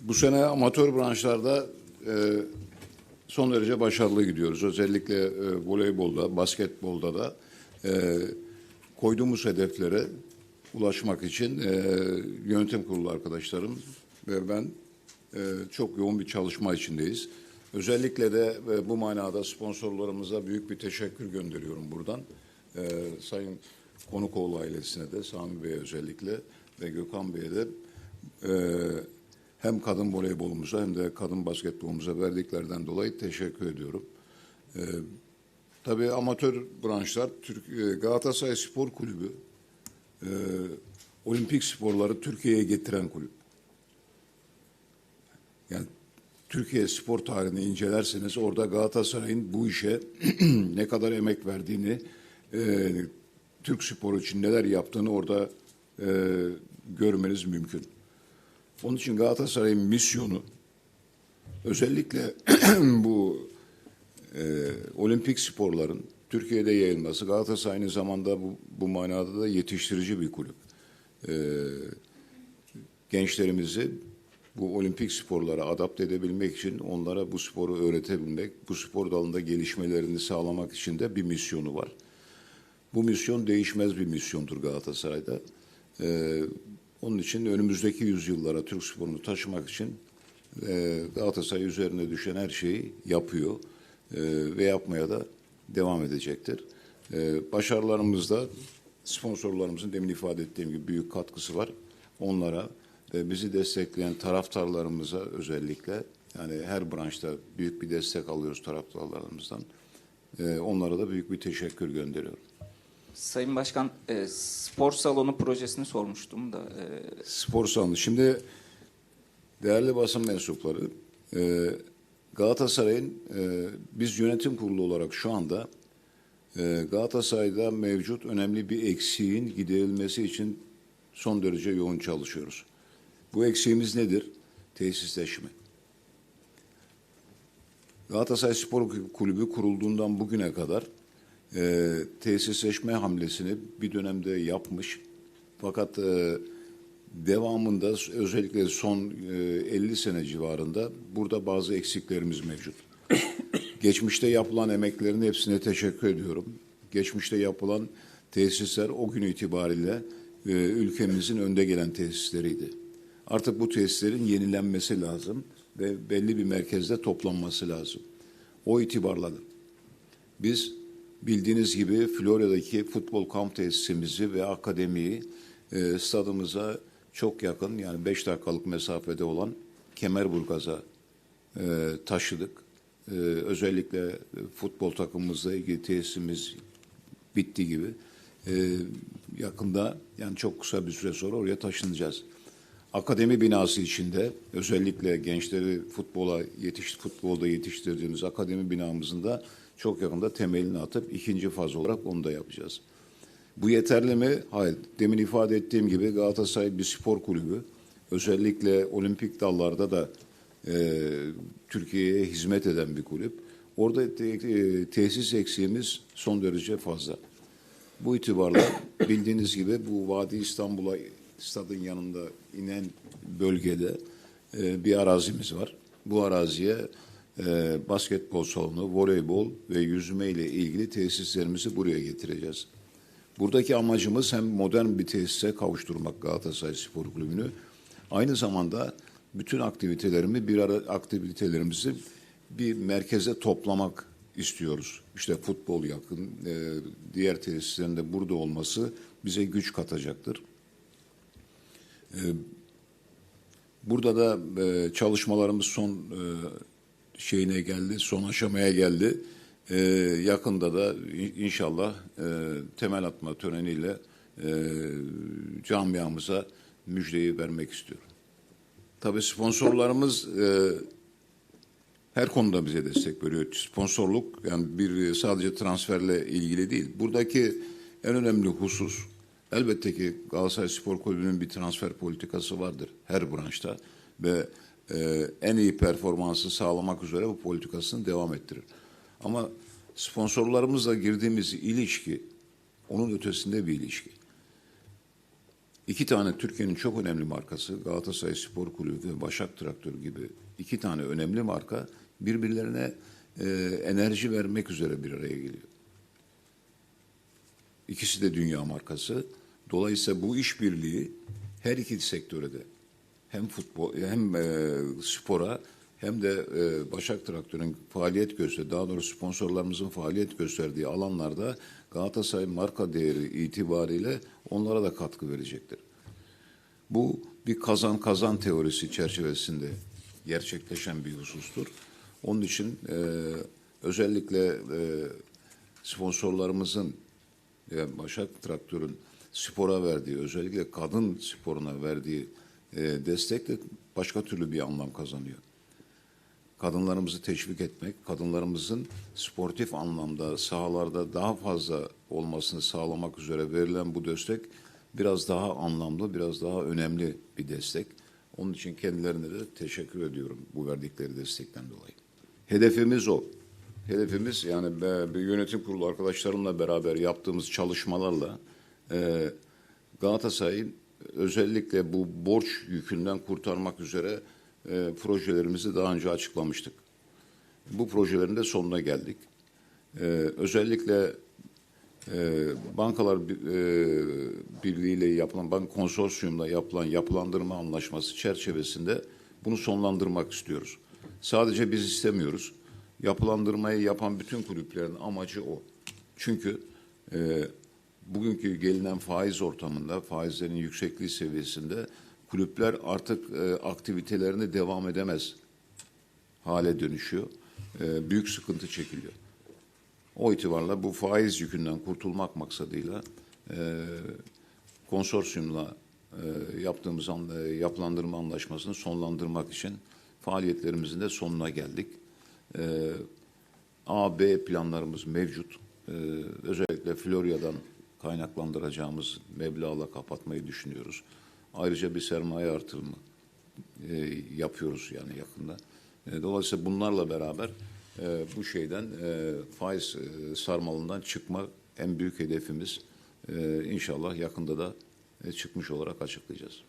Bu sene amatör branşlarda e, son derece başarılı gidiyoruz. Özellikle e, voleybolda, basketbolda da e, koyduğumuz hedeflere ulaşmak için e, yönetim kurulu arkadaşlarım ve ben e, çok yoğun bir çalışma içindeyiz. Özellikle de e, bu manada sponsorlarımıza büyük bir teşekkür gönderiyorum buradan. E, Sayın Konukoğlu ailesine de, Sami Bey'e özellikle ve Gökhan Bey'e de e, hem kadın voleybolumuza hem de kadın basketbolumuza verdiklerden dolayı teşekkür ediyorum. E, tabii amatör branşlar, Türk, e, Galatasaray Spor Kulübü e, olimpik sporları Türkiye'ye getiren kulüp. Yani Türkiye spor tarihini incelerseniz orada Galatasaray'ın bu işe ne kadar emek verdiğini, e, Türk sporu için neler yaptığını orada e, görmeniz mümkün. Onun için Galatasaray'ın misyonu özellikle bu e, olimpik sporların Türkiye'de yayılması. Galatasaray aynı zamanda bu, bu manada da yetiştirici bir kulüp. E, gençlerimizi bu olimpik sporlara adapte edebilmek için onlara bu sporu öğretebilmek, bu spor dalında gelişmelerini sağlamak için de bir misyonu var. Bu misyon değişmez bir misyondur Galatasaray'da. Ee, onun için önümüzdeki yüzyıllara Türk sporunu taşımak için e, Galatasaray üzerine düşen her şeyi yapıyor e, ve yapmaya da devam edecektir. E, başarılarımızda sponsorlarımızın demin ifade ettiğim gibi büyük katkısı var. Onlara ve bizi destekleyen taraftarlarımıza özellikle yani her branşta büyük bir destek alıyoruz taraftarlarımızdan. E, onlara da büyük bir teşekkür gönderiyorum. Sayın Başkan, e, spor salonu projesini sormuştum da. e, Spor salonu. Şimdi değerli basın mensupları e, Galatasaray'ın e, biz yönetim kurulu olarak şu anda e, Galatasaray'da mevcut önemli bir eksiğin giderilmesi için son derece yoğun çalışıyoruz. Bu eksiğimiz nedir? Tesisleşme. Galatasaray Spor Kulübü kurulduğundan bugüne kadar e, tesisleşme hamlesini bir dönemde yapmış. Fakat e, devamında özellikle son e, 50 sene civarında burada bazı eksiklerimiz mevcut. Geçmişte yapılan emeklerin hepsine teşekkür ediyorum. Geçmişte yapılan tesisler o gün itibariyle e, ülkemizin önde gelen tesisleriydi. Artık bu tesislerin yenilenmesi lazım ve belli bir merkezde toplanması lazım. O itibarla biz bildiğiniz gibi Florya'daki futbol kamp tesisimizi ve akademiyi e, stadımıza çok yakın yani 5 dakikalık mesafede olan Kemerburgaz'a e, taşıdık. E, özellikle futbol takımımızla ilgili tesisimiz bitti gibi. E, yakında yani çok kısa bir süre sonra oraya taşınacağız. Akademi binası içinde özellikle gençleri futbola yetiş futbolda yetiştirdiğimiz akademi binamızın da çok yakında temelini atıp ikinci faz olarak onu da yapacağız. Bu yeterli mi? Hayır. Demin ifade ettiğim gibi Galatasaray bir spor kulübü. Özellikle olimpik dallarda da e, Türkiye'ye hizmet eden bir kulüp. Orada te, tesis eksiğimiz son derece fazla. Bu itibarla bildiğiniz gibi bu Vadi İstanbul'a stadın yanında inen bölgede e, bir arazimiz var. Bu araziye e, basketbol salonu, voleybol ve yüzme ile ilgili tesislerimizi buraya getireceğiz. Buradaki amacımız hem modern bir tesise kavuşturmak Galatasaray Spor Kulübü'nü, aynı zamanda bütün aktivitelerimi bir ara aktivitelerimizi bir merkeze toplamak istiyoruz. İşte futbol yakın, e, diğer tesislerin de burada olması bize güç katacaktır. E, burada da çalışmalarımız son şeyine geldi, son aşamaya geldi. Ee, yakında da inşallah e, temel atma töreniyle e, camiamıza müjdeyi vermek istiyorum. Tabii sponsorlarımız e, her konuda bize destek veriyor. Sponsorluk yani bir sadece transferle ilgili değil. Buradaki en önemli husus elbette ki Galatasaray Spor Kulübü'nün bir transfer politikası vardır her branşta ve e, en iyi performansı sağlamak üzere bu politikasını devam ettirir. Ama sponsorlarımızla girdiğimiz ilişki onun ötesinde bir ilişki. iki tane Türkiye'nin çok önemli markası Galatasaray Spor Kulübü ve Başak Traktörü gibi iki tane önemli marka birbirlerine e, enerji vermek üzere bir araya geliyor. İkisi de dünya markası. Dolayısıyla bu işbirliği her iki sektöre de hem futbol hem e, spora hem de e, Başak Traktör'ün faaliyet gösterdiği, daha doğrusu sponsorlarımızın faaliyet gösterdiği alanlarda Galatasaray marka değeri itibariyle onlara da katkı verecektir. Bu bir kazan kazan teorisi çerçevesinde gerçekleşen bir husustur. Onun için e, özellikle e, sponsorlarımızın yani Başak Traktör'ün spora verdiği, özellikle kadın sporuna verdiği e, destek de başka türlü bir anlam kazanıyor. Kadınlarımızı teşvik etmek, kadınlarımızın sportif anlamda sahalarda daha fazla olmasını sağlamak üzere verilen bu destek biraz daha anlamlı, biraz daha önemli bir destek. Onun için kendilerine de teşekkür ediyorum bu verdikleri destekten dolayı. Hedefimiz o. Hedefimiz yani bir yönetim kurulu arkadaşlarımla beraber yaptığımız çalışmalarla e, Galatasaray'ın özellikle bu borç yükünden kurtarmak üzere e, projelerimizi daha önce açıklamıştık. Bu projelerin de sonuna geldik. E, özellikle e, bankalar e, birliğiyle yapılan, bank konsorsiyumla yapılan yapılandırma anlaşması çerçevesinde bunu sonlandırmak istiyoruz. Sadece biz istemiyoruz. Yapılandırmayı yapan bütün kulüplerin amacı o. Çünkü e, bugünkü gelinen faiz ortamında, faizlerin yüksekliği seviyesinde kulüpler artık e, aktivitelerini devam edemez hale dönüşüyor. E, büyük sıkıntı çekiliyor. O itibarla bu faiz yükünden kurtulmak maksadıyla e, konsorsiyumla e, yaptığımız an, e, yapılandırma anlaşmasını sonlandırmak için faaliyetlerimizin de sonuna geldik. E, A, B planlarımız mevcut. E, özellikle Florya'dan kaynaklandıracağımız meblağla kapatmayı düşünüyoruz. Ayrıca bir sermaye artırımı e, yapıyoruz yani yakında. E, dolayısıyla bunlarla beraber e, bu şeyden e, faiz e, sarmalından çıkma en büyük hedefimiz. E, inşallah yakında da e, çıkmış olarak açıklayacağız.